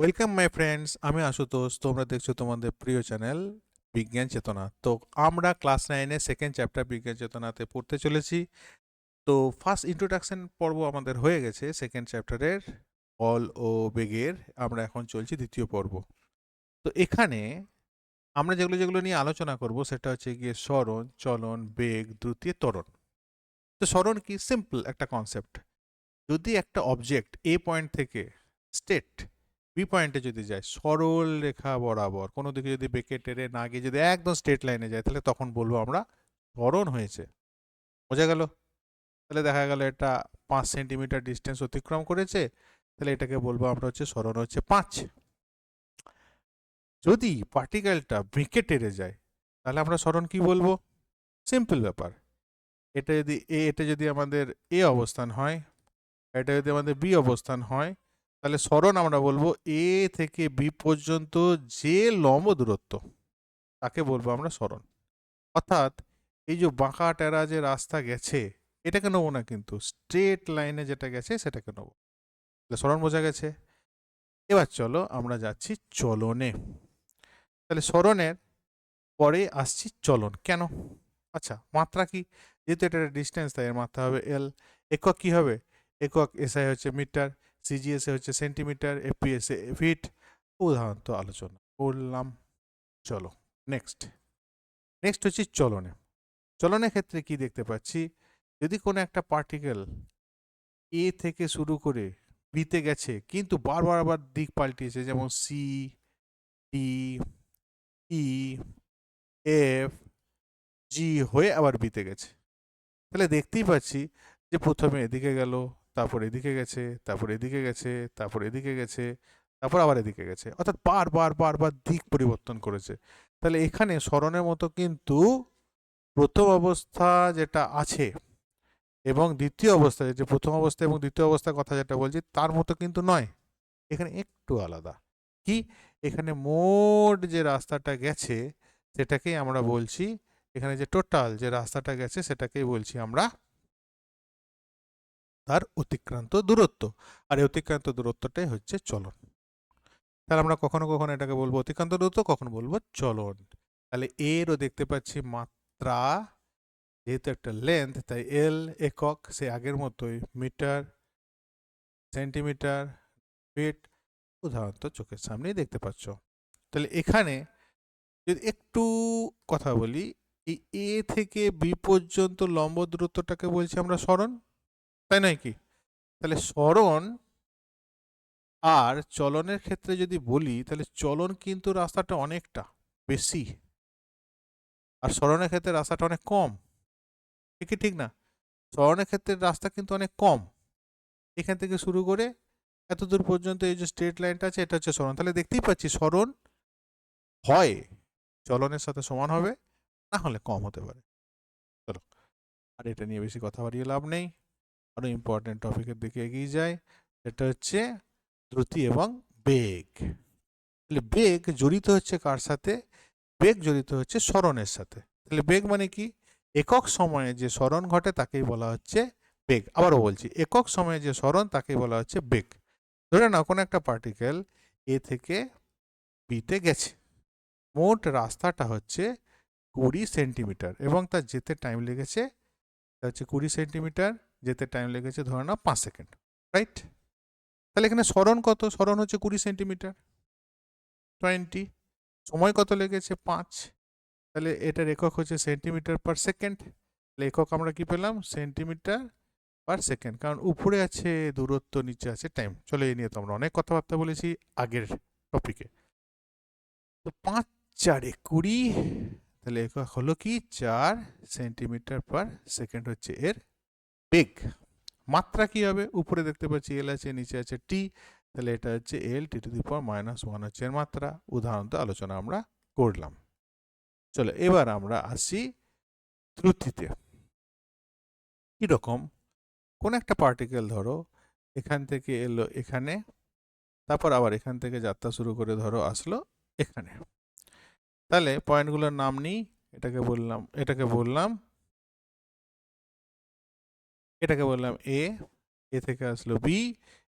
Welcome my friends আমি আশুতোষ। তোমরা দেখছ তোমাদের প্রিয় চ্যানেল বিজ্ঞান চেতনা। তো আমরা ক্লাস নাইনে সেকেন্ড চ্যাপ্টার বিজ্ঞান চেতনাতে পড়তে চলেছি। তো ফার্স্ট ইন্ট্রোডাকশন পর্ব আমাদের হয়ে গেছে সেকেন্ড চ্যাপ্টারের বল ও বেগের। আমরা এখন চলছি দ্বিতীয় পর্ব। তো এখানে আমরা যেগুলো যেগুলো নিয়ে আলোচনা করব সেটা হচ্ছে গিয়ে স্মরণ চলন, বেগ, দ্রুতি, ত্বরণ। তো স্মরণ কি? সিম্পল একটা কনসেপ্ট যদি একটা অবজেক্ট এ পয়েন্ট থেকে স্টেট বি পয়েন্টে যদি যায়, সরল রেখা বরাবর, কোনো দিকে যদি বেঁকে টেরে না গিয়ে যদি একদম স্ট্রেট লাইনে যায়, তাহলে তখন বলব আমরা ত্বরণ হয়েছে। বোঝা গেল? তাহলে দেখা গেল এটা পাঁচ সেন্টিমিটার ডিস্টেন্স অতিক্রম করেছে, তাহলে এটাকে বলব আমরা হচ্ছে সরণ হচ্ছে পাঁচ। যদি পার্টিকেলটা বেঁকে টেরে যায়, তাহলে আমরা সরণ কি বলব? সিম্পল ব্যাপার। এটা যদি, এ, এটা যদি আমাদের এ অবস্থান হয়, এটা যদি আমাদের বি অবস্থান হয় তাহলে সরণ আমরা বলব, এ থেকে বি পর্যন্ত যে লম্ব দূরত্ব, তাকে বলব আমরা সরণ অর্থাৎ এই যে বাঁকা টেরা যে রাস্তা গেছে, এটাকে নেব না কিন্তু, স্ট্রেট লাইনে যেটা গেছে সেটাকে নেব। তাহলে সরণ বোঝা গেছে। এবার চলো আমরা যাচ্ছি চলনে। তাহলে সরণের পরে আসছি চলন। কেন? আচ্ছা মাত্রা কি? যেহেতু এটা ডিস্টেন্স তাই এর মাত্রা হবে এল একক কি হবে? একক এসআই হচ্ছে মিটার সিজিএসএ হচ্ছে সেন্টিমিটার এফপিএসএ ফিট উদাহরণ তো আলোচনা করলাম। চলো নেক্সট নেক্সট হচ্ছে চলনে। চলনের ক্ষেত্রে কি দেখতে পাচ্ছি? যদি কোনো একটা পার্টিকেল এ থেকে শুরু করে বিতে গেছে, কিন্তু বারবার আবার দিক পাল্টিয়েছে, যেমন C D E F G হয়ে আবার বিতে গেছে। তাহলে দেখতেই পাচ্ছি যে প্রথমে এদিকে গেল তারপর এদিকে গেছে, তারপর এদিকে গেছে, তারপর এদিকে গেছে, তারপর আবার এদিকে গেছে। অর্থাৎ বার বার বার বার দিক পরিবর্তন করেছে। তাহলে এখানে স্মরণের মতো কিন্তু প্রথম অবস্থা যেটা আছে এবং দ্বিতীয় অবস্থা, যে প্রথম অবস্থা এবং দ্বিতীয় অবস্থার কথা যেটা বলছি, তার মতো কিন্তু নয়। এখানে একটু আলাদা। কি? এখানে মোট যে রাস্তাটা গেছে, সেটাকেই আমরা বলছি, এখানে যে টোটাল যে রাস্তাটা গেছে, সেটাকেই বলছি আমরা তার অতিক্রান্ত দূরত্ব। আর এই অতিক্রান্ত দূরত্বটাই হচ্ছে চলন। তাহলে আমরা কখনো কখনো এটাকে বলব অতিক্রান্ত দূরত্ব, কখনো বলব চলন। তাহলে এরও দেখতে পাচ্ছি মাত্রা, যেহেতু একটা লেন্থ তাই এল একক, সে আগের মতোই মিটার, সেন্টিমিটার, ফিট উদাহরণত চোখের সামনেই দেখতে পাচ্ছ। তাহলে এখানে যদি একটু কথা বলি, এই এ থেকে বি পর্যন্ত লম্ব দূরত্বটাকে বলছি আমরা স্মরণ? তাই নয় কি? তাহলে স্মরণ আর চলনের ক্ষেত্রে যদি বলি, তাহলে চলন কিন্তু রাস্তাটা অনেকটা বেশি। আর স্মরণের ক্ষেত্রে রাস্তাটা অনেক কম। ঠিক ঠিক না? স্মরণের ক্ষেত্রে রাস্তা কিন্তু অনেক কম। এখান থেকে শুরু করে এত দূর পর্যন্ত এই যে স্ট্রেট লাইনটা আছে, এটা হচ্ছে স্মরণ। তাহলে দেখতেই পাচ্ছি স্মরণ হয়, চলনের সাথে সমান হবে, না হলে কম হতে পারে। চলো, আর এটা নিয়ে বেশি কথা বাড়িয়ে লাভ নেই। আরও ইম্পর্টেন্ট টপিকের দিকে এগিয়ে যায় সেটা হচ্ছে দ্রুতি এবং বেগ। তাহলে বেগ জড়িত হচ্ছে কার সাথে? বেগ জড়িত হচ্ছে স্মরণের সাথে। তাহলে বেগ মানে কি? একক সময়ে যে স্মরণ ঘটে তাকেই বলা হচ্ছে বেগ। আবারও বলছি, একক সময়ে যে স্মরণ তাকেই বলা হচ্ছে বেগ। ধরে নাও কোনো একটা পার্টিকেল এ থেকে বিতে গেছে। মোট রাস্তাটা হচ্ছে কুড়ি সেন্টিমিটার এবং তার যেতে টাইম লেগেছে, তা হচ্ছে কুড়ি সেন্টিমিটার। যেতে টাইম লেগেছে, ধরে নাও পাঁচ সেকেন্ড রাইট তাহলে এখানে স্মরণ কত? স্মরণ হচ্ছে কুড়ি সেন্টিমিটার টোয়েন্টি সময় কত লেগেছে? পাঁচ, তাহলে এটার একক হচ্ছে সেন্টিমিটার পার সেকেন্ড একক আমরা কি পেলাম? সেন্টিমিটার পার সেকেন্ড কারণ উপরে আছে, দূরত্ব, নিচে আছে টাইম চলে এই নিয়ে তো আমরা অনেক কথাবার্তা বলেছি আগের টপিকে তো পাঁচ, চারে কুড়ি, তাহলে একক হলো কি? চার সেন্টিমিটার পার সেকেন্ড হচ্ছে এর বেগ মাত্রা কি হবে? উপরে দেখতে পাচ্ছি এল আছে, নিচে আছে টি তাহলে এটা হচ্ছে L T to the power minus one হচ্ছে এর মাত্রা। উদাহরণত আলোচনা আমরা করলাম। চলো এবার আমরা আসি দ্রুতিতে কীরকম? কোন একটা পার্টিকেল ধরো, এখান থেকে এলো এখানে, তারপর আবার এখান থেকে যাত্রা শুরু করে ধরো, আসলো এখানে। তাহলে পয়েন্টগুলোর নাম নিই, এটাকে বললাম এটাকে বললাম এটাকে বললাম এ এ থেকে আসলো বি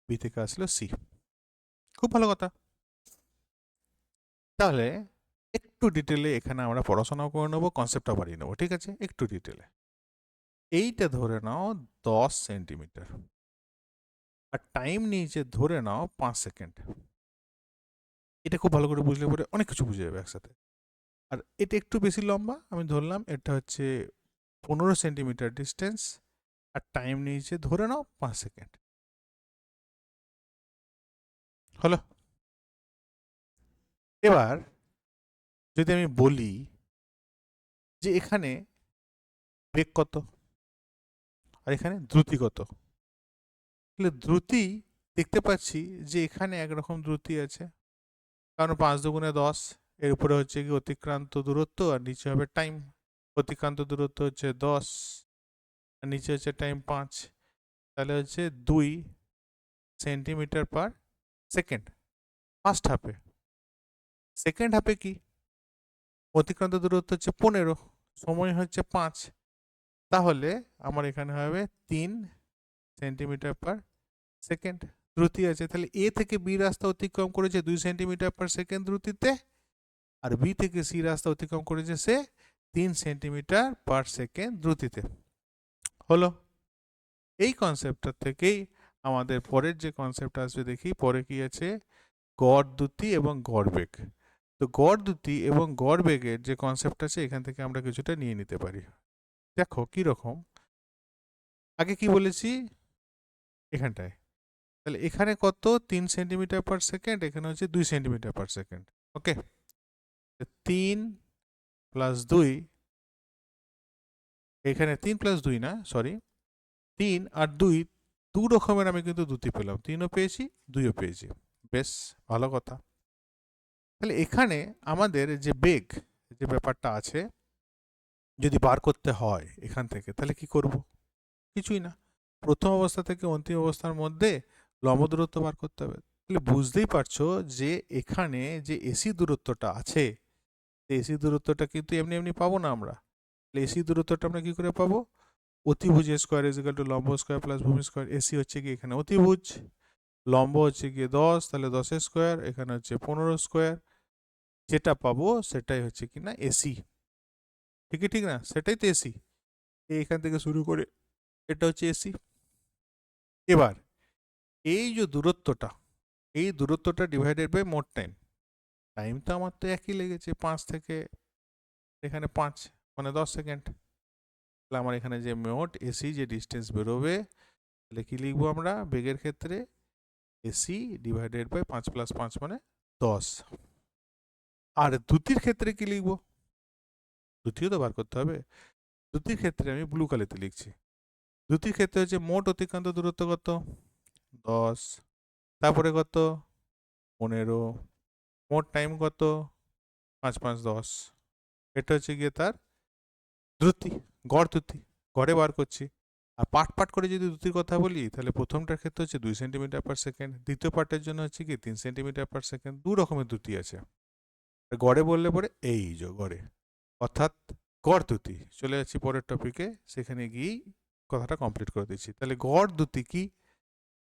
বি থেকে আসলো সি খুব ভালো কথা। তাহলে একটু ডিটেলে এখানে আমরা পড়াশোনাও করে নেব কনসেপ্টটা বাড়িয়ে নেব, ঠিক আছে? একটু ডিটেলে এইটা ধরে নাও দশ সেন্টিমিটার। আর টাইম নিয়েছে ধরে নাও পাঁচ সেকেন্ড। এটা খুব ভালো করে বুঝলে পরে অনেক কিছু বুঝে যাবে একসাথে। আর এটা একটু বেশি লম্বা, আমি ধরলাম এটা হচ্ছে পনেরো সেন্টিমিটার ডিস্টেন্স আর টাইম নিয়েছে ধরে নাও পাঁচ সেকেন্ড হলো? এবার যদি আমি বলি যে এখানে বেগ কত? আর এখানে দ্রুতি কত? তাহলে দ্রুতি দেখতে পাচ্ছি যে এখানে একরকম দ্রুতি আছে। কারণ পাঁচ দুগুণে দশ, এর উপরে হচ্ছে কি অতিক্রান্ত দূরত্ব আর নিচে হবে টাইম অতিক্রান্ত দূরত্ব হচ্ছে দশ নিচে হচ্ছে টাইম পাঁচ। তাহলে হচ্ছে দুই সেন্টিমিটার পার সেকেন্ড ফার্স্ট হাফে সেকেন্ড হাফে কি? অতিক্রান্ত দূরত্ব হচ্ছে পনেরো, সময় হচ্ছে পাঁচ। তাহলে আমার এখানে হবে তিন সেন্টিমিটার পার সেকেন্ড দ্রুতি আছে। তাহলে এ থেকে বি রাস্তা অতিক্রম করেছে দুই সেন্টিমিটার পার সেকেন্ড দ্রুতিতে, আর বি থেকে সি রাস্তা অতিক্রম করেছে সে তিন সেন্টিমিটার পার সেকেন্ড দ্রুতিতে। হলো। এই কনসেপ্টটা থেকেই আমাদের পরের যে কনসেপ্ট আসবে দেখি, পরে কি আছে? গড় দ্যুতি এবং গড় বেগ তো গড় দ্যুতি এবং গড় বেগের যে কনসেপ্ট আছে, এখান থেকে আমরা কিছুটা নিয়ে নিতে পারি। দেখো কি রকম। আগে কি বলেছি? এখানটায়। তাহলে এখানে কত? তিন সেন্টিমিটার পার সেকেন্ড এখানে হচ্ছে দুই সেন্টিমিটার পার সেকেন্ড ওকে তিন প্লাস দুই এখানে তিন প্লাস দুই না? সরি তিন আর দুই, দু রকমের আমি কিন্তু দুটি পেলাম। তিনও পেয়েছি, দুইও পেয়েছি। বেশ, ভালো কথা। তাহলে এখানে আমাদের যে বেগ, যে ব্যাপারটা আছে, যদি বার করতে হয় এখান থেকে, তাহলে কি করব? কিছুই না। প্রথম অবস্থা থেকে অন্তিম অবস্থার মধ্যে লম্ব দূরত্ব বার করতে হবে। তাহলে বুঝতেই পারছ যে এখানে যে এসি দূরত্বটা আছে এসি দূরত্বটা কিন্তু এমনি এমনি পাবো না আমরা। তাহলে এসি দূরত্বটা আমরা কি করে পাবো? অতিভুজ স্কোয়ার ইজিক্যাল টু লম্ব স্কোয়ার প্লাস ভূমি স্কোয়ার এসি হচ্ছে কি? এখানে অতিভুজ। লম্ব হচ্ছে গিয়ে দশ, তাহলে দশের স্কোয়ার এখানে হচ্ছে পনেরো স্কোয়ার যেটা পাবো সেটাই হচ্ছে কি না? এসি ঠিকই ঠিক না? সেটাই তো এসি এইখান থেকে শুরু করে এটা হচ্ছে এসি এবার এই যে দূরত্বটা, এই দূরত্বটা ডিভাইডেড বাই মোট টাইম টাইম তো আমার তো একই লেগেছে, পাঁচ থেকে, এখানে পাঁচ। মানে দশ সেকেন্ড। তাহলে আমার এখানে যে মোট এসি যে ডিস্টেন্স বেরোবে, তাহলে কি লিখব আমরা? বেগের ক্ষেত্রে এসি ডিভাইডেড বাই পাঁচ প্লাস পাঁচ মানে দশ। আর দ্যুতির ক্ষেত্রে কী লিখব? দ্যুতিও তো বার করতে হবে। দ্যুতির ক্ষেত্রে আমি ব্লু কালিতে লিখছি। দ্যুতির ক্ষেত্রে হচ্ছে মোট অতিক্রান্ত দূরত্ব কত? দশ। তারপরে কত? পনেরো। মোট টাইম কত? পাঁচ পাঁচ দশ। এটা হচ্ছে গিয়ে তার দ্রুতি গড় দ্রুতি গড়ে বার করছি। আর পাট পাট করে যদি দ্রুতির কথা বলি, তাহলে প্রথমটার ক্ষেত্রে হচ্ছে দুই সেন্টিমিটার পার সেকেন্ড দ্বিতীয় পার্টের জন্য হচ্ছে কি, তিন সেন্টিমিটার পার সেকেন্ড দু রকমের দ্রুতি আছে। গড়ে বললে পরে এই যে গড়ে, অর্থাৎ গড় দ্যুতি চলে যাচ্ছি পরের টপিকে সেখানে গিয়েই কথাটা কমপ্লিট করে দিচ্ছি। তাহলে গড় দ্যুতি কি?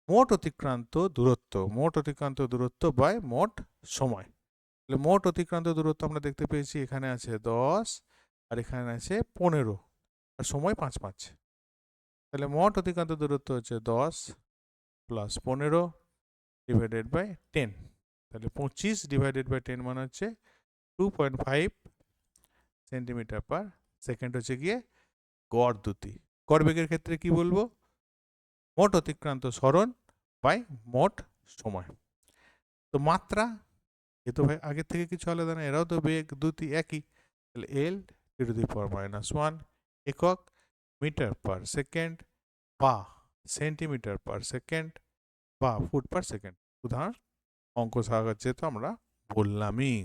মোট অতিক্রান্ত দূরত্ব, মোট অতিক্রান্ত দূরত্ব বাই মোট সময়। তাহলে মোট অতিক্রান্ত দূরত্ব আমরা দেখতে পেয়েছি, এখানে আছে দশ আর এখানে আছে পনেরো। আর সময় পাঁচ পাঁচ। তাহলে মোট অতিক্রান্ত দূরত্ব হচ্ছে দশ প্লাস পনেরো ডিভাইডেড বাই টেন তাহলে পঁচিশ ডিভাইডেড বাই টেন মানে হচ্ছে two point five centimetre per second হচ্ছে গিয়ে গড় দ্যুতি গড় বেগের ক্ষেত্রে কি বলব? মোট অতিক্রান্ত সরণ বাই মোট সময়। তো মাত্রা এ তো ভাই আগের থেকে কিছু আলাদা না, এরাও তো বেগ দ্যুতি একই। তাহলে L T the power minus one একক মিটার পার সেকেন্ড বা সেন্টিমিটার পার সেকেন্ড বা ফুট পার সেকেন্ড। উদাহরণ, অঙ্ক সাহায্যে তো আমরা বললামই।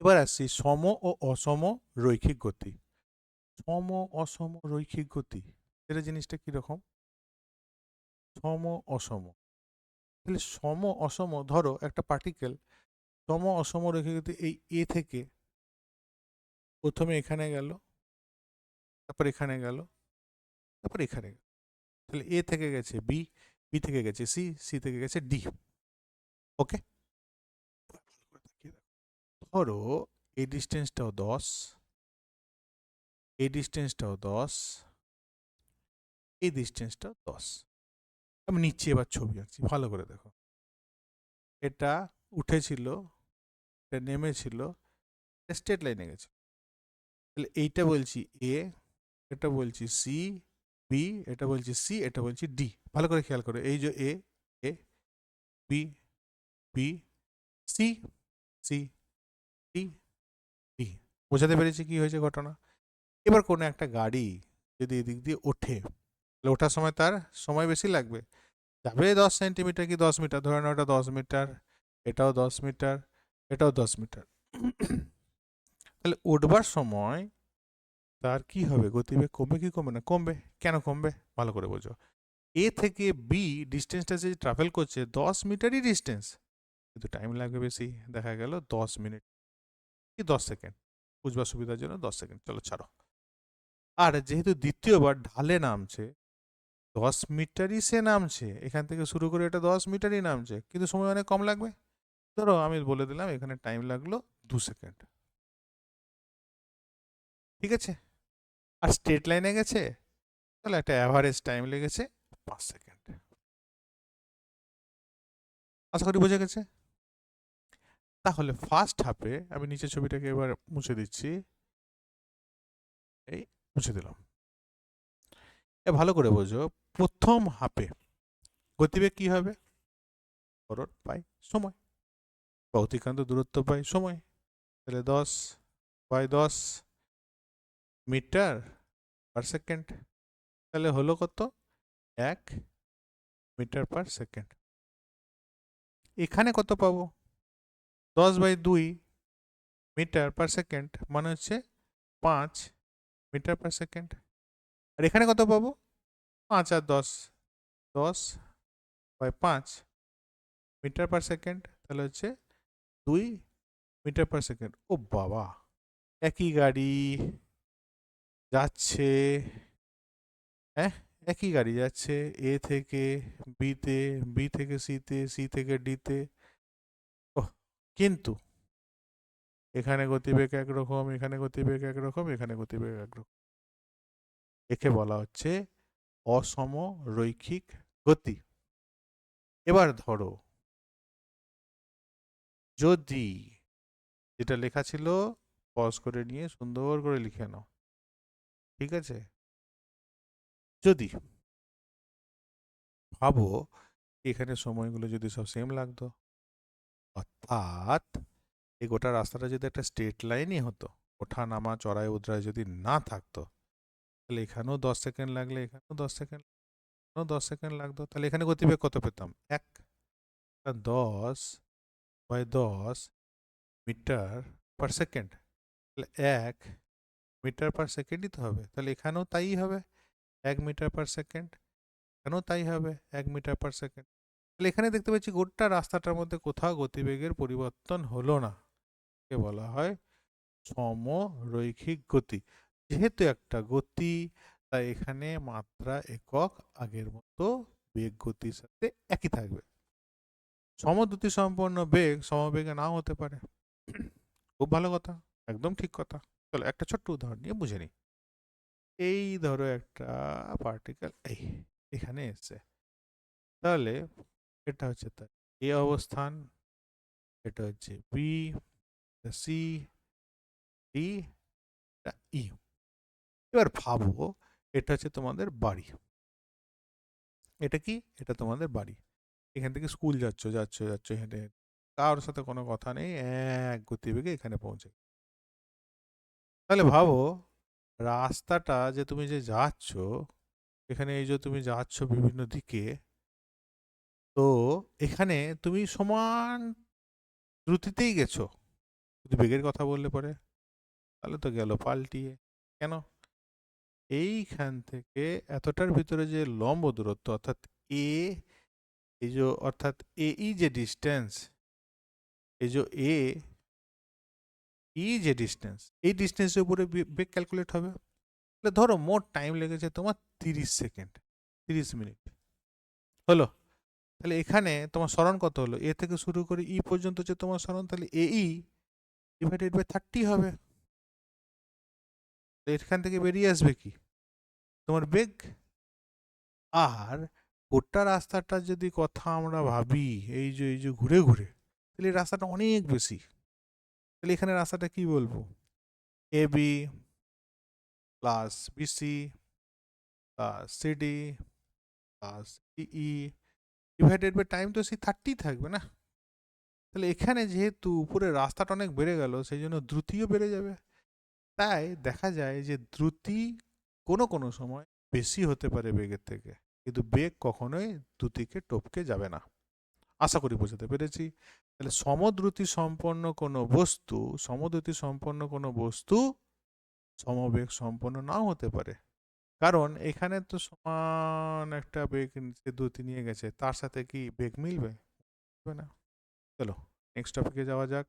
এবার আসছি সম ও অসম রৈখিক গতি। সম অসম রৈখিক গতি এটা জিনিসটা কীরকম সম অসম। তাহলে সম অসম, ধরো একটা পার্টিকেল সম অসম রৈখিক গতি এই এ থেকে প্রথমে এখানে গেল, তারপর এখানে গেল, তারপর এখানে গেল। তাহলে এ থেকে গেছে বি বি থেকে গেছে সি সি থেকে গেছে ডি। ওকে? ধরো এই ডিস্টেন্সটাও দশ এই ডিস্টেন্সটাও দশ এই ডিস্টেন্সটাও দশ। আমি নিচে এবার ছবি আঁকছি, ভালো করে দেখো। এটা উঠেছিল নেমেছিল স্ট্রেট লাইনে গেছে। তাহলে এইটা বলছি এ এটা বলছি সি বি এটা বলছি সি এটা বলছি ডি ভালো করে খেয়াল করো এই যে A A B B C C D D বোঝাতে পেরেছি কি হয়েছে ঘটনা? এবার কোনো একটা গাড়ি যদি এদিক দিয়ে ওঠে তাহলে ওঠার সময় তার সময় বেশি লাগবে। যাবে দশ সেন্টিমিটার কি দশ মিটার? ধরে নাও এটা দশ মিটার এটাও দশ মিটার। এটাও দশ মিটার। তাহলে উঠবার সময় তার কি হবে? গতিবেগ কমবে কি কমবে না? কমবে। কেন কমবে? ভালো করে বোঝো। এ থেকে বি ডিস্টেন্সটা যে ট্রাভেল করছে, দশ মিটারই ডিস্টেন্স কিন্তু টাইম লাগবে বেশি। দেখা গেল দশ মিনিট। কি দশ সেকেন্ড? বুঝবার সুবিধার জন্য দশ সেকেন্ড। চলো, ছাড়ো। আর যেহেতু দ্বিতীয়বার ঢালে নামছে, দশ মিটারই সে নামছে। এখান থেকে শুরু করে এটা দশ মিটারই নামছে। কিন্তু সময় অনেক কম লাগবে। ধরো আমি বলে দিলাম এখানে টাইম লাগল দু সেকেন্ড ঠিক আছে? আর স্ট্রেট লাইনে গেছে, তাহলে একটা অ্যাভারেজ টাইম লেগেছে পাঁচ সেকেন্ড আশা করি বোঝা গেছে? তাহলে ফার্স্ট হাফে আমি নিচে ছবিটাকে এবার মুছে দিচ্ছি। এই মুছে দিলাম। এ ভালো করে বোঝো, প্রথম হাফে গতিবেগ কি হবে? পাই সময়। বা অতিক্রান্ত দূরত্ব পাই সময় তাহলে দশ বাই দশ মিটার পার সেকেন্ড তাহলে হলো কত এক মিটার পার সেকেন্ড এখানে কত পাবো দশ বাই দুই মিটার পার সেকেন্ড মানে হচ্ছে পাঁচ মিটার পার সেকেন্ড আর এখানে কত পাবো পাঁচ আর দশ দশ বাই পাঁচ মিটার পার সেকেন্ড তাহলে হচ্ছে দুই মিটার পার সেকেন্ড ও বাবা, একই গাড়ি যাচ্ছে হ্যাঁ? একই গাড়ি যাচ্ছে এ থেকে বিতে বি থেকে সিতে সি থেকে ডিতে ও কিন্তু এখানে গতিবেগ একরকম, এখানে গতিবেগ একরকম, এখানে গতিবেগ একরকম। একে বলা হচ্ছে অসম রৈখিক গতি। এবার ধরো যদি যেটা লেখা ছিল পজ করে নিয়ে সুন্দর করে লিখে নাও। ঠিক আছে? যদি ভাবো এখানে সময়গুলো যদি সব সেম লাগতো। অর্থাৎ এই গোটা রাস্তাটা যদি একটা স্ট্রেট লাইনই হতো, ওঠা, নামা, চড়াই, উতরাই যদি না থাকতো, তাহলে এখানেও দশ সেকেন্ড লাগলে, এখানেও দশ সেকেন্ড এখানেও দশ সেকেন্ড লাগতো, তাহলে এখানে গতিবেগ কত পেতাম? এক। দশ বাই দশ মিটার পার সেকেন্ড তাহলে এক মিটার পার সেকেন্ডই তো হবে। তাহলে এখানেও তাই হবে। এক মিটার পার সেকেন্ড এখানেও তাই হবে। এক মিটার পার সেকেন্ড তাহলে এখানে দেখতে পাচ্ছি গোটা রাস্তাটার মধ্যে কোথাও গতিবেগের পরিবর্তন হলো না। কে বলা হয় সমরৈখিক গতি। যেহেতু একটা গতি, তাই এখানে মাত্রা একক আগের মতো বেগ গতির সাথে একই থাকবে। সমদ্রুতি সম্পন্ন বেগ সমবেগে নাও হতে পারে। খুব ভালো কথা, একদম ঠিক কথা। চলো একটা ছোট্ট উদাহরণ নিয়ে বুঝে নিই। এই ধরো একটা পার্টিকেল এই, এখানে এসছে। তাহলে এটা হচ্ছে তার এ অবস্থান, এটা হচ্ছে বি সি ডি ই এবার ভাবো, এটা হচ্ছে তোমাদের বাড়ি। এটা কি? এটা তোমাদের বাড়ি। এখান থেকে স্কুল যাচ্ছ যাচ্ছ যাচ্ছ হেঁটে হেঁটে। কারোর সাথে কোনো কথা নেই এক গতিবেগে এখানে পৌঁছে তাহলে ভাবো রাস্তাটা যে তুমি যে যাচ্ছ এখানে এই যে তুমি যাচ্ছ বিভিন্ন দিকে তো এখানে তুমি সমান দ্রুতিতেই গেছো। যদি বেগের কথা বললে পরে তাহলে তো গেল পাল্টিয়ে। কেন? এইখান থেকে এতটার ভিতরে যে লম্ব দূরত্ব অর্থাৎ এ এই যে অর্থাৎ এ ই যে ডিস্টেন্স এই যে এ ই যে ডিস্টেন্স এই ডিস্টেন্সের উপরে বেগ ক্যালকুলেট হবে? তাহলে ধরো মোট টাইম লেগেছে তোমার তিরিশ সেকেন্ড তিরিশ মিনিট হলো? তাহলে এখানে তোমার স্মরণ কত হলো? এ থেকে শুরু করে ই পর্যন্ত যে তোমার স্মরণ, তাহলে A E divided by thirty হবে। এখান থেকে বেরিয়ে আসবে কি? তোমার বেগ আর গোটা রাস্তাটা যদি কথা আমরা ভাবি, এই যে এই যে ঘুরে ঘুরে, তাহলে এই রাস্তাটা অনেক বেশি। তাহলে এখানে রাস্তাটা কি বলব? A B plus BC plus CD plus E divided by time তো সেই থার্টি থাকবে না? তাহলে এখানে যেহেতু উপরে রাস্তাটা অনেক বেড়ে গেল, সেই জন্য দ্রুতিও বেড়ে যাবে। তাই দেখা যায় যে দ্রুতি কোনো কোনো সময় বেশি হতে পারে বেগের থেকে। কিন্তু বেগ কখনোই দ্রুতিকে টপকে যাবে না। আশা করি বোঝাতে পেরেছি। তাহলে সমদ্রুতি সম্পন্ন কোনো বস্তু, সমদ্রুতি সম্পন্ন কোনো বস্তু সমবেগ সম্পন্ন নাও হতে পারে। কারণ এখানে তো সমান একটা বেগ সে দ্রুতি নিয়ে গেছে, তার সাথে কি বেগ মিলবে? না। চলো নেক্সট টপিকে যাওয়া যাক।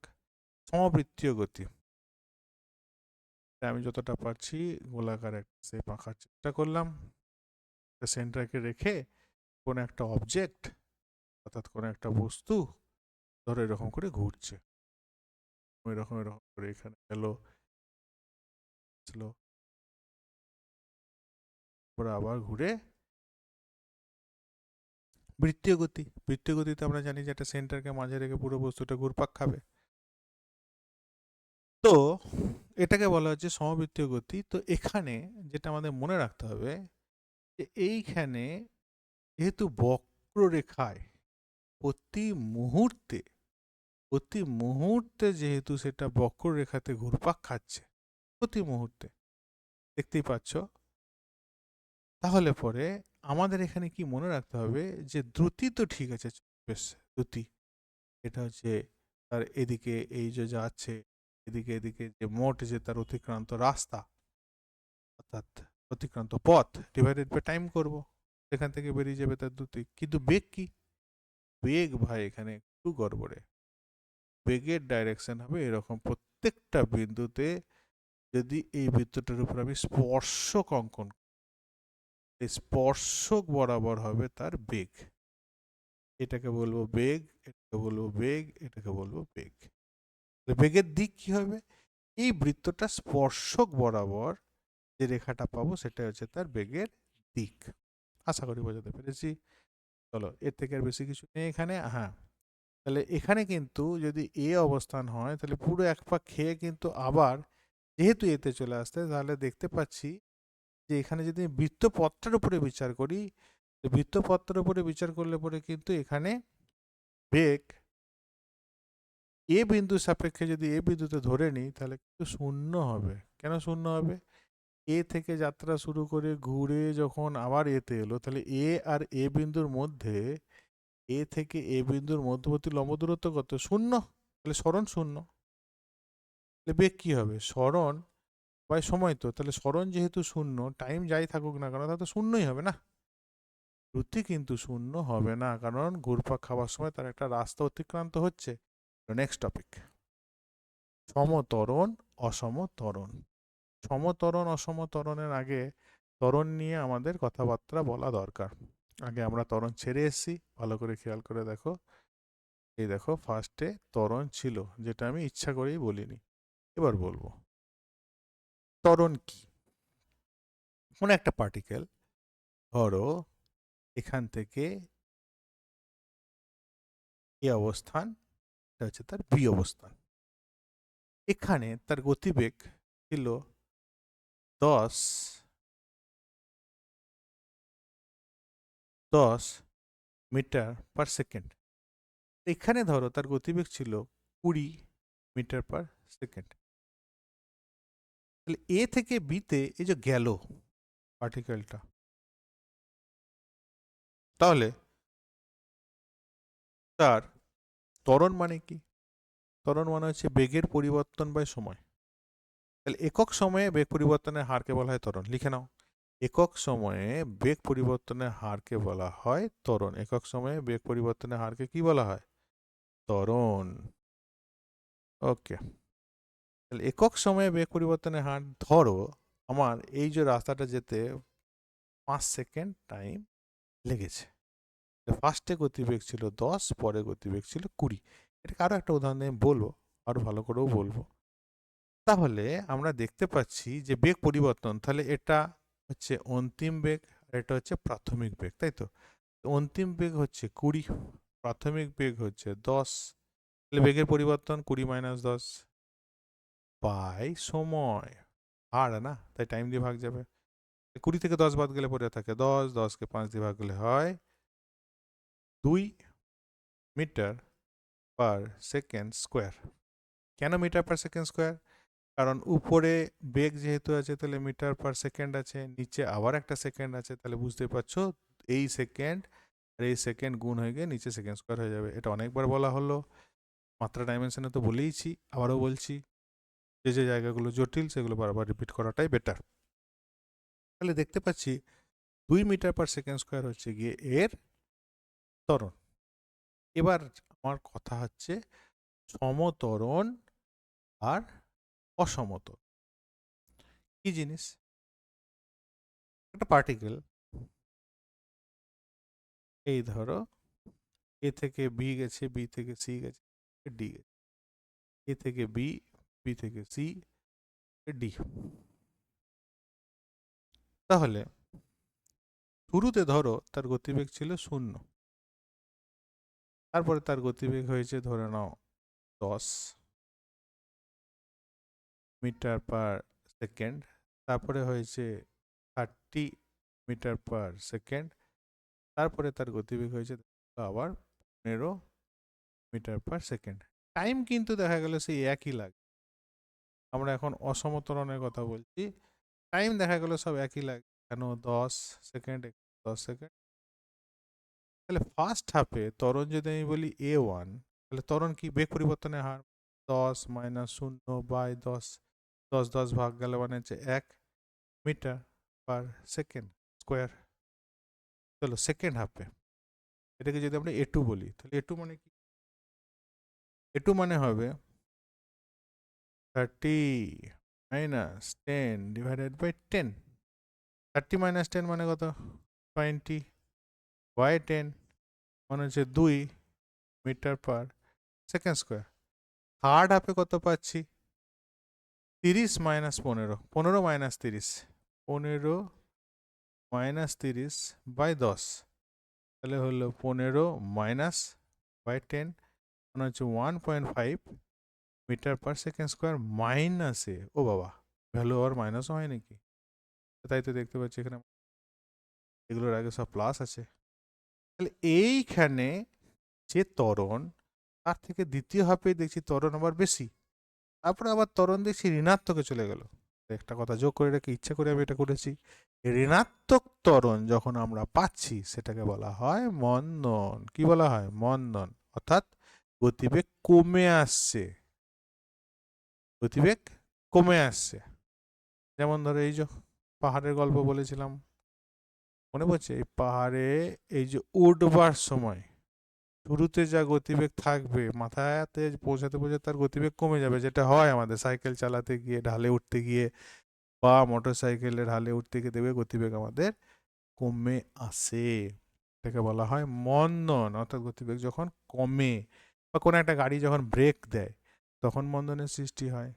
সমবৃত্তীয় গতি। আমি যতটা পারছি, গোলাকার একটা শেপ আঁকার চেষ্টা করলাম। সেন্টারকে রেখে কোনো একটা অবজেক্ট অর্থাৎ কোনো একটা বস্তু ধরো এরকম করে ঘুরছে। এরকম এরকম করে এখানে গেল তারপরে আবার ঘুরে বৃত্তীয় গতি বৃত্তীয় গতিতে আমরা জানি যে একটা সেন্টারকে মাঝে রেখে পুরো বস্তুটা ঘুরপাক খাবে। তো, এটাকে বলা হচ্ছে সমবৃত্তীয় গতি তো এখানে যেটা আমাদের মনে রাখতে হবে এইখানে যেহেতু বক্ররেখায় প্রতি মুহূর্তে প্রতি মুহূর্তে যেহেতু সেটা বক্ররেখাতে ঘুরপাক খাচ্ছে, প্রতি মুহূর্তে, দেখতেই পাচ্ছ? তাহলে পরে আমাদের এখানে কি মনে রাখতে হবে যে দ্রুতি তো ঠিক আছে, বেশ দ্রুতি। এটা হচ্ছে তার এদিকে এই যে যাচ্ছে, এদিকে এদিকে যে মোট যে তার অতিক্রান্ত রাস্তা, অর্থাৎ অতিক্রান্ত পথ ডিভাইডেড বাই টাইম করব সেখান থেকে বেরিয়ে যাবে তার দ্রুতি কিন্তু বেগ কি? বেগ ভাই, এখানে একটু গড়বড়ে। বেগের ডাইরেকশন হবে এরকম প্রত্যেকটা বিন্দুতে যদি এই বৃত্তটার উপর আমি স্পর্শক অঙ্কন এই স্পর্শক বরাবর হবে তার বেগ। এটাকে বলব বেগ, এটাকে বলব বেগ, এটাকে বলব বেগ। বেগের দিক কি হবে? এই বৃত্তটা স্পর্শক বরাবর যে রেখাটা পাবো সেটা হচ্ছে তার বেগের দিক। আশা করি বোঝাতে পেরেছি। চলো, এর থেকে আর বেশি কিছু নেই এখানে। হ্যাঁ তাহলে এখানে কিন্তু যদি এ অবস্থান হয়, তাহলে পুরো এক পাক খেয়ে কিন্তু আবার যেহেতু এতে চলে আসতে, তাহলে দেখতে পাচ্ছি যে এখানে যদি বৃত্তপত্রের উপরে বিচার করি বৃত্তপত্রের উপরে বিচার করলে পরে কিন্তু এখানে বেগ এ বিন্দু সাপেক্ষে যদি এ বিন্দুতে ধরে নিই, তাহলে কিন্তু শূন্য হবে। কেন শূন্য হবে? এ থেকে যাত্রা শুরু করে ঘুরে যখন আবার এতে এলো, তাহলে এ আর এ বিন্দুর মধ্যে, এ থেকে এ বিন্দুর মধ্যবর্তী লম্ব দূরত্ব কত? শূন্য। তাহলে স্মরণ শূন্য। তাহলে বেগ কী হবে? স্মরণ বা সময় তো। তাহলে স্মরণ যেহেতু শূন্য টাইম যাই থাকুক না কেন, তাহলে তো শূন্যই হবে না। দ্রুতি কিন্তু শূন্য হবে না, কারণ ঘুরপাক খাওয়ার সময় তার একটা রাস্তা অতিক্রান্ত হচ্ছে। Next topic সমতরণ, অসমতরণ। সমতরণ, অসমতরণের আগে তরণ নিয়ে আমাদের কথাবার্তা বলা দরকার। আগে আমরা তরণ ছেড়ে এসেছি, ভালো করে খেয়াল করে দেখো। এই দেখো ফার্স্টে তরণ ছিল, যেটা আমি ইচ্ছা করেই বলিনি। এবার বলব। তরণ কি? কোনো একটা পার্টিকেল ধরো, এখান থেকে এ অবস্থান, এটা হচ্ছে তার বি অবস্থান। এখানে তার গতিবেগ ছিল দশ দশ মিটার পার সেকেন্ড এখানে ধরো তার গতিবেগ ছিল কুড়ি মিটার পার সেকেন্ড তাহলে এ থেকে বিতে এই যে গেল পার্টিকেলটা তাহলে তার ত্বরণ মানে কি? ত্বরণ মানে হচ্ছে বেগের পরিবর্তন বাই সময়। তাহলে একক সময়ে বেগ পরিবর্তনের হারকে বলা হয় ত্বরণ। লিখে নাও। একক সময়ে বেগ পরিবর্তনের হারকে বলা হয় ত্বরণ। একক সময়ে বেগ পরিবর্তনের হারকে কি বলা হয়? ত্বরণ। ওকে। তাহলে একক সময়ে বেগ পরিবর্তনের হার, ধরো আমার এই যে রাস্তাটা যেতে পাঁচ সেকেন্ড টাইম লেগেছে। ফার্স্টে গতিবেগ ছিল দশ, পরে গতিবেগ ছিল কুড়ি। এটাকে আরও একটা উদাহরণ দিয়ে বলব আরও ভালো করেও বলব। তাহলে আমরা দেখতে পাচ্ছি যে বেগ পরিবর্তন, তাহলে এটা হচ্ছে অন্তিম বেগ আর এটা হচ্ছে প্রাথমিক বেগ, তাই তো? অন্তিম বেগ হচ্ছে কুড়ি, প্রাথমিক বেগ হচ্ছে দশ, তাহলে বেগের পরিবর্তন কুড়ি মাইনাস দশ বাই সময় আর না, তাই টাইম দিয়ে ভাগ যাবে। কুড়ি থেকে দশ বাদ গেলে পরে থাকে দশ দশকে পাঁচ দিয়ে ভাগ গেলে হয় দুই মিটার পার সেকেন্ড স্কোয়ার কেন মিটার পার সেকেন্ড স্কোয়ার কারণ উপরে বেগ যেহেতু আছে, তাহলে মিটার পার সেকেন্ড আছে, নিচে আবার একটা সেকেন্ড আছে, তাহলে বুঝতে পারছ এই সেকেন্ড আর এই সেকেন্ড গুণ হয়ে গিয়ে নিচে সেকেন্ড স্কোয়ার হয়ে যাবে। এটা অনেকবার বলা হলো, মাত্রা ডাইমেনশনে তো বলেইছি, আবারও বলছি, যে যে জায়গাগুলো জটিল, সেগুলো বারবার রিপিট করাটাই বেটার তাহলে দেখতে পাচ্ছি দুই মিটার পার সেকেন্ড স্কোয়ার হচ্ছে গিয়ে এর ত্বরণ। এবার আমার কথা হচ্ছে সমতরণ আর অসমতল কি জিনিস? একটা পার্টিকেল এই ধরো এ থেকে বি গেছে বি থেকে সি গেছে ডি গেছে। এ থেকে বি বি থেকে সি ডি তাহলে, শুরুতে ধরো তার গতিবেগ ছিল শূন্য। তারপরে তার গতিবেগ হয়েছে ধরে নাও দশ। মিটার পার সেকেন্ড, তারপরে হয়েছে থার্টি মিটার পার সেকেন্ড, তারপরে তার গতিবেগ হয়েছে আবার পনেরো মিটার পার সেকেন্ড। টাইম কিন্তু দেখা গেল সেই একই লাগে, আমরা এখন অসমতরণের কথা বলছি, টাইম দেখা গেল সব একই লাগে, কেন দশ সেকেন্ড দশ সেকেন্ড? তাহলে ফার্স্ট হাফে ত্বরণ যদি আমি বলি এ ওয়ান তাহলে ত্বরণ কি? বেগ পরিবর্তনের হার দশ মাইনাস শূন্য বাই দশ দশ দশ ভাগ গেল মানে হচ্ছে এক মিটার পার সেকেন্ড স্কোয়ার চলো সেকেন্ড হাফে এটাকে যদি আমরা এ টু বলি, তাহলে এ টু মানে কি? এ টু মানে হবে thirty minus ten divided by ten thirty minus ten মানে কত? টোয়েন্টি বাই টেন মানে হচ্ছে দুই metre per second square third হাফে কত পাচ্ছি? তিরিশ মাইনাস পনেরো পনেরো মাইনাস তিরিশ, পনেরো মাইনাস তিরিশ বাই দশ, তাহলে হলো পনেরো মাইনাস বাই টেন মানে হচ্ছে one point five metre per second square মাইনাসে, ও বাবা, ভ্যালু আর মাইনাসও হয় নাকি? তাই তো দেখতে পাচ্ছি এখানে, এগুলোর আগে সব প্লাস আছে। তাহলে এইখানে যে ত্বরণ, তার থেকে দ্বিতীয় হাফে দেখছি ত্বরণ আবার বেশি। তারপরে আবার ত্বরণ দেখছি ঋণাত্মকে চলে গেল। একটা কথা যোগ করে রেখে ইচ্ছা করে আমি এটা করেছি। ঋণাত্মক ত্বরণ যখন আমরা পাচ্ছি, সেটাকে বলা হয় মন্দন কি বলা হয়? মন্দন অর্থাৎ গতিবেগ কমে আসছে। গতিবেগ কমে আসছে। যেমন ধরো এই যে পাহাড়ের গল্প বলেছিলাম। মনে পড়ছে? এই পাহাড়ে এই যে উঠবার সময় শুরুতে যা গতিবেগ থাকবে মাথাতে পৌঁছাতে পৌঁছাতে তার গতিবেগ কমে যাবে, যেটা হয় আমাদের সাইকেল চালাতে গিয়ে, ঢালে উঠতে গিয়ে বা মোটর সাইকেলে ঢালে উঠতে গিয়ে দেবে গতিবেগ আমাদের কমে আসে। এটাকে বলা হয় মন্দন, অর্থাৎ গতিবেগ যখন কমে বা কোনো একটা গাড়ি যখন ব্রেক দেয়, তখন মন্দনের সৃষ্টি হয়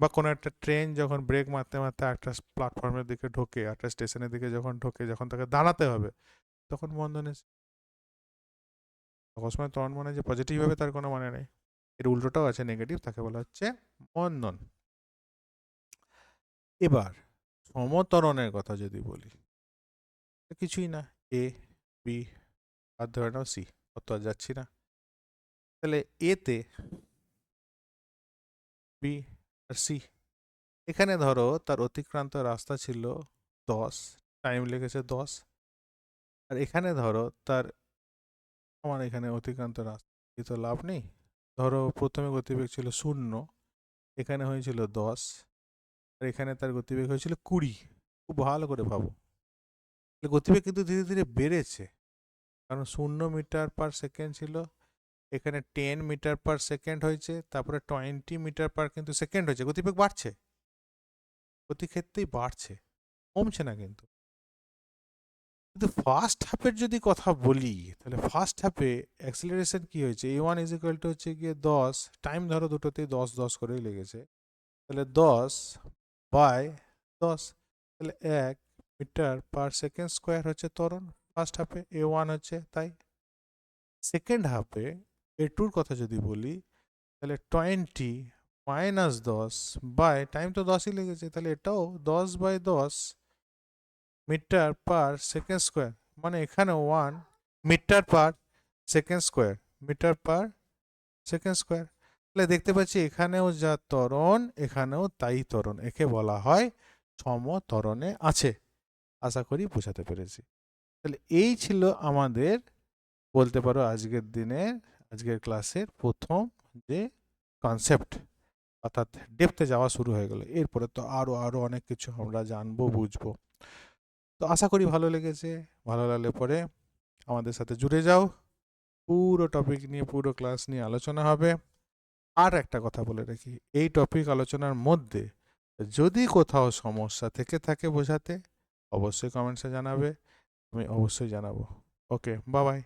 বা কোনো একটা ট্রেন যখন ব্রেক মারতে মারতে একটা প্ল্যাটফর্মের দিকে ঢোকে, একটা স্টেশনের দিকে যখন ঢোকে, যখন তাকে দাঁড়াতে হবে, তখন মন্দনের অকস্মাৎ ত্বরণ মানে যে পজিটিভ হবে তার কোনো মানে নেই। এর উল্টোটাও আছে নেগেটিভ তাকে বলা হচ্ছে মন্দন। এবার সমতরণের কথা যদি বলি কিছুই না এ বি আর ধরে নাও সি অত আর যাচ্ছি না। তাহলে এতে বি আর সি এখানে ধরো তার অতিক্রান্ত রাস্তা ছিল দশ টাইম লেগেছে দশ। আর এখানে ধরো তার আমার এখানে অতিক্রান্ত রাস্তা। তো লাভ নেই। ধরো প্রথমে গতিবেগ ছিল শূন্য, এখানে হয়েছিল দশ, আর এখানে তার গতিবেগ হয়েছিল কুড়ি। খুব ভালো করে ভাবো। গতিবেগ কিন্তু ধীরে ধীরে বেড়েছে। কারণ শূন্য মিটার পার সেকেন্ড ছিল, এখানে টেন মিটার পার সেকেন্ড হয়েছে, তারপরে টোয়েন্টি মিটার পার কিন্তু সেকেন্ড হয়েছে। গতিবেগ বাড়ছে। প্রতি ক্ষেত্রেই বাড়ছে। কমছে না কিন্তু। কিন্তু ফার্স্ট হাফের যদি কথা বলি, তাহলে ফার্স্ট হাফে অ্যাক্সিলারেশন কি হয়েছে? A one is equal to হচ্ছে গিয়ে দশ টাইম ধরো দুটোতেই দশ দশ করেই লেগেছে। তাহলে দশ বাই দশ, তাহলে এক মিটার পার সেকেন্ড স্কোয়ার হচ্ছে ত্বরণ। ফার্স্ট হাফে এ ওয়ান হচ্ছে, তাই? সেকেন্ড হাফে এ টুর কথা যদি বলি, তাহলে টোয়েন্টি মাইনাস দশ বাই টাইম তো দশই লেগেছে, তাহলে এটাও দশ বাই দশ মিটার পার সেকেন্ড স্কোয়ার মানে এখানে one metre per second square, metre per second square. তাহলে দেখতে পাচ্ছি এখানেও যা ত্বরণ, এখানেও তাই ত্বরণ, একে বলা হয় সমত্বরণে আছে। আশা করি বোঝাতে পেরেছি। তাহলে এই ছিল আমাদের বলতে পারো আজকের দিনে আজকের ক্লাসের প্রথম যে কনসেপ্ট অর্থাৎ ডেপথে যাওয়া শুরু হয়ে গেল। এরপরে তো আরও আরও অনেক কিছু আমরা জানব, বুঝব। তো আশা করি ভালো লেগেছে। ভালো লাগলে পরে আমাদের সাথে জুড়ে যাও। পুরো টপিক নিয়ে, পুরো ক্লাস নিয়ে আলোচনা হবে। আর একটা কথা বলে রাখি, এই টপিক আলোচনার মধ্যে যদি কোথাও সমস্যা থেকে থাকে বোঝাতে, অবশ্যই কমেন্টসে জানাবে। আমি অবশ্যই জানাব। ওকে বাবাই